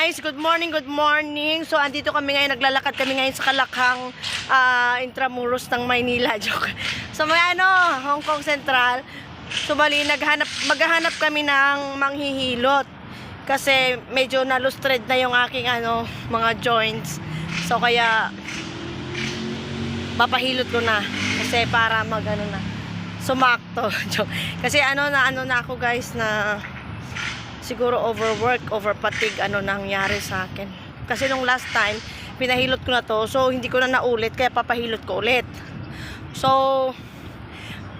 guys, good morning, good morning. So andito kami ngayon, naglalakad kami ngayon sa Kalakhang ah, Intramuros ng Maynila. Joke. So may ano, Hong Kong Central. So bali, naghanap, maghahanap kami ng manghihilot. Kasi medyo nalustred na yung aking ano, mga joints. So kaya papahilot ko na. Kasi para mag ano na, sumakto. Joke. Kasi ano na ano na ako guys na siguro overwork, overpatig, ano nangyari sa akin. Kasi nung last time, pinahilot ko na to, so hindi ko na naulit, kaya papahilot ko ulit. So,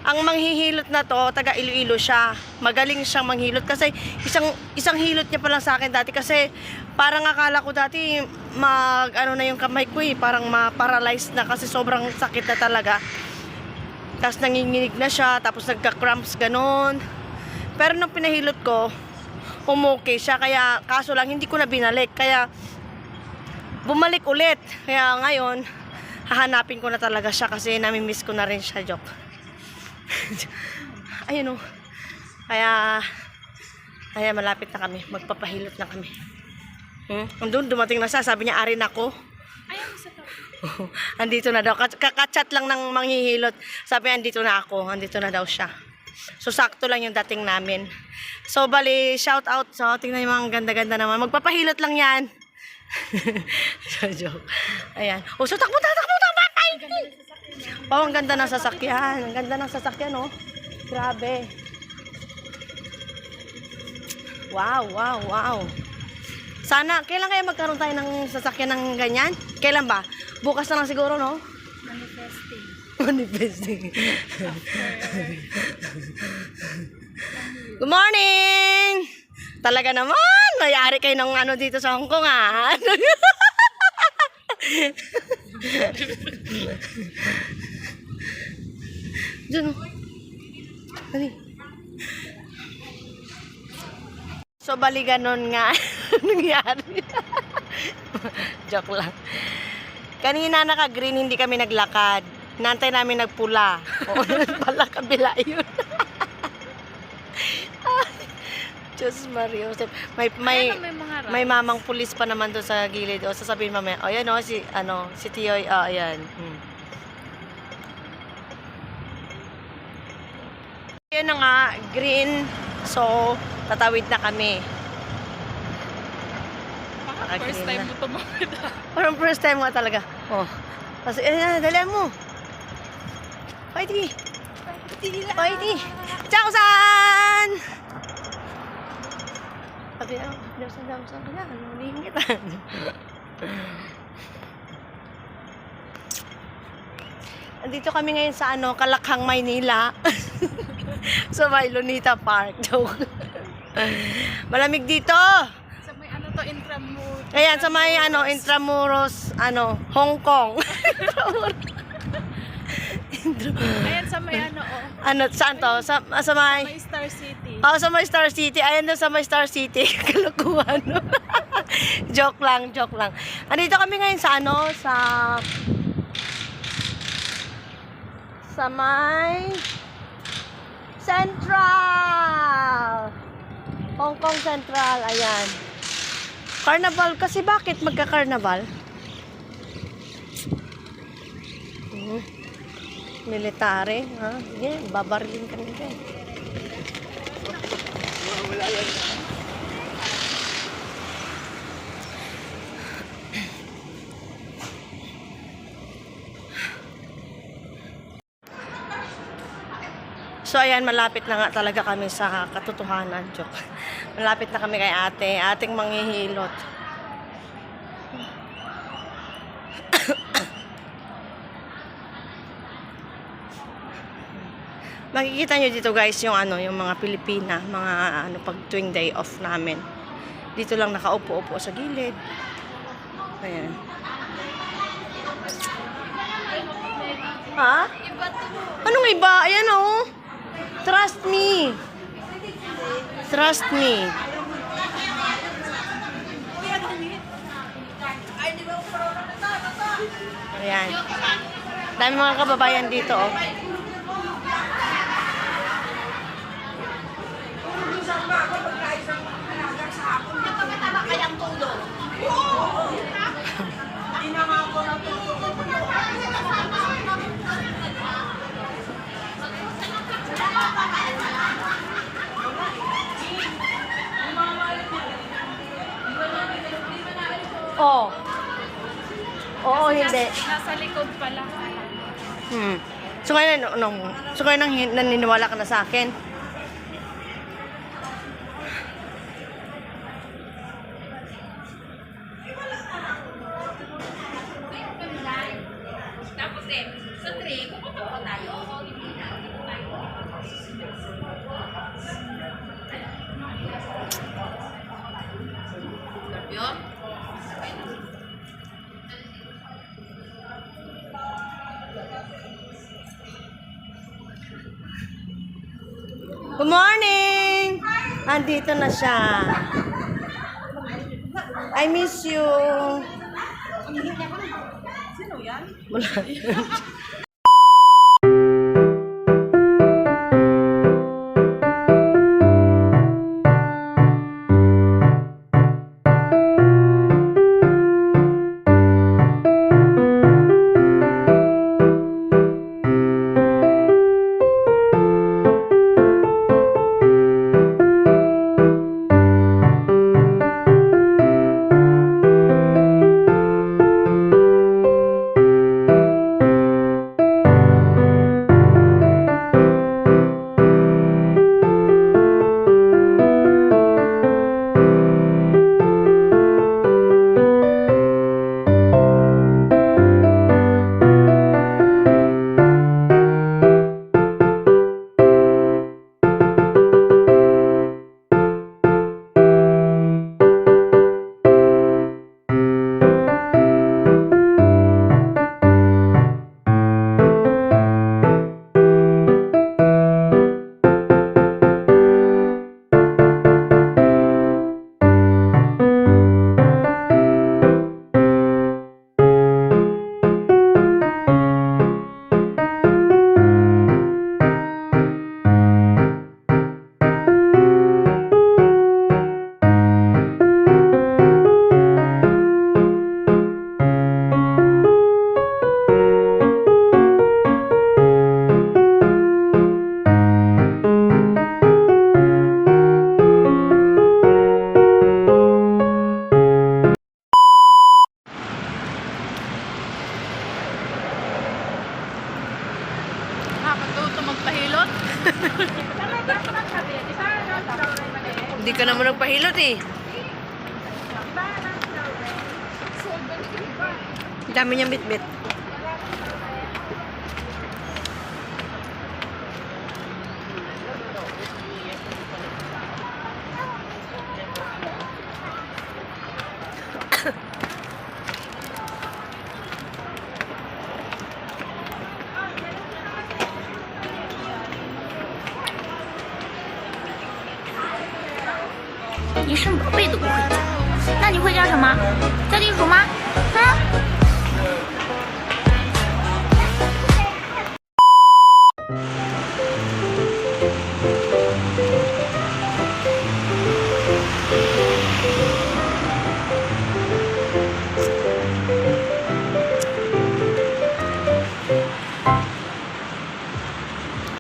ang manghihilot na to, taga Iloilo siya. Magaling siyang manghilot kasi isang isang hilot niya pa lang sa akin dati kasi parang akala ko dati mag ano na yung kamay ko eh, parang ma-paralyze na kasi sobrang sakit na talaga. Tapos nanginginig na siya, tapos nagka-cramps ganon. Pero nung pinahilot ko, umukay siya. Kaya, kaso lang, hindi ko na binalik. Kaya, bumalik ulit. Kaya ngayon, hahanapin ko na talaga siya kasi namimiss ko na rin siya, joke. Ayun o. Kaya, kaya malapit na kami. Magpapahilot na kami. Hmm? Andun, dumating na siya. Sabi niya, arin ako. andito na daw. Kakachat lang ng manghihilot. Sabi, andito na ako. Andito na daw siya. So, sakto lang yung dating namin. So, bali, shout out. So, tingnan yung mga ganda-ganda naman. Magpapahilot lang yan. so, joke. Ayan. O, so, takbo, takbo, takbo, takbo, patay! Oh, ang ganda ng sasakyan. Ang ganda ng sasakyan, oh. Grabe. Wow, wow, wow. Sana, kailan kaya magkaroon tayo ng sasakyan ng ganyan? Kailan ba? Bukas na lang siguro, no? Manifesting. Good morning! Talaga naman, mayari kayo ng ano dito sa Hong Kong, ah. Diyan, oh. Dali. So, bali ganun nga nangyari. Joke lang. Kanina naka-green, hindi kami naglakad. Nantay namin nagpula. O, pala kabila yun. Diyos Mario. May, may, Ayan, may may mamang pulis pa naman doon sa gilid. O, sasabihin mamaya, o yan o, si, ano, si Tioy, ah, ayan. Hmm. Yun na nga, green. So, tatawid na kami. Baka first Naka-green time na. mo tumawid ah. Parang first time nga talaga. Oh. Kasi, eh, dali mo. Fighty. Fighty. Ciao, san! Sabi na, daw sa daw sa kanya, hulihin kita. Andito kami ngayon sa ano, Kalakhang, Maynila. sa may Lunita Park. Joke. Malamig dito. Sa may ano to, intramur. Ayan, sa may ano, Intramuros, ano, Hong Kong. Ayan sa may ano, oh. ano, saan to? Sa, sa may... May Star City. Oh, sa may Star City. Ayan doon sa may Star City. Kalukuhan. joke lang, joke lang. Andito kami ngayon sa ano, sa... Sa may... Central! Hong Kong Central. Ayan. Carnival. Kasi bakit magka-carnival? Military. Ha? Sige, babarilin ka nila. So ayan, malapit na nga talaga kami sa katotohanan. Joke. Malapit na kami kay ate, ating manghihilot. Makikita nyo dito guys yung ano, yung mga Pilipina, mga ano pag tuwing day off namin. Dito lang nakaupo-upo sa gilid. Ayan. Ha? Anong iba? Ayan oh. Trust me. Trust me. Ayan. Dami mga kababayan dito oh. Tulog. Oh. Oo, hindi. Nas- nasa likod pala. Hmm. So ngayon, ano, so ngayon nang naniniwala ka na sa akin? Good morning! Andito na siya. I miss you. Sino yan? Wala. 咱们也不憋憋。你生宝贝都不会叫，那你会叫什么？叫地鼠吗？